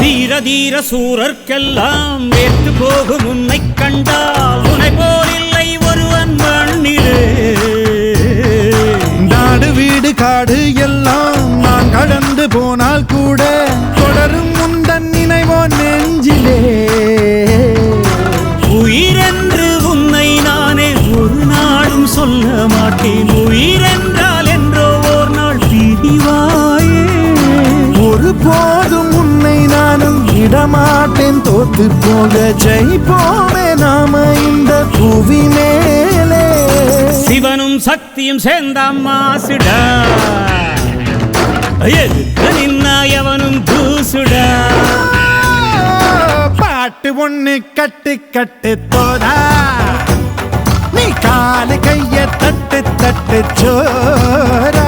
வீரதீர சூரர்க்கெல்லாம் வேற்று போகும் உன்னை கண்டால் உனை போல் இல்லை ஒருவன் மண்ணிலே. நாடு வீடு காடு எல்லாம் நான் கடந்து போனால் கூட தொடரும் முந்தன் நினைவோ நெஞ்சிலே. உயிரென்று உன்னை நானே ஒரு நாளும் சொல்ல மாட்டேன். உயிரென்றால் என்றோ ஓர் நாள் பிரிவாயே ஒரு போதும் விடமாட்டேன் தோத்து போக ஜெயிப்போமே நாம இந்த புவி மேலே சிவனும் சக்தியும் சேர்ந்த மாசுடா. எதுக்கு நின்னா எவனும் தூசுடா. பாட்டு ஒண்ணு கட்டு கட்டு தோதா நீ காலு கைய தட்டு தட்டு சோரா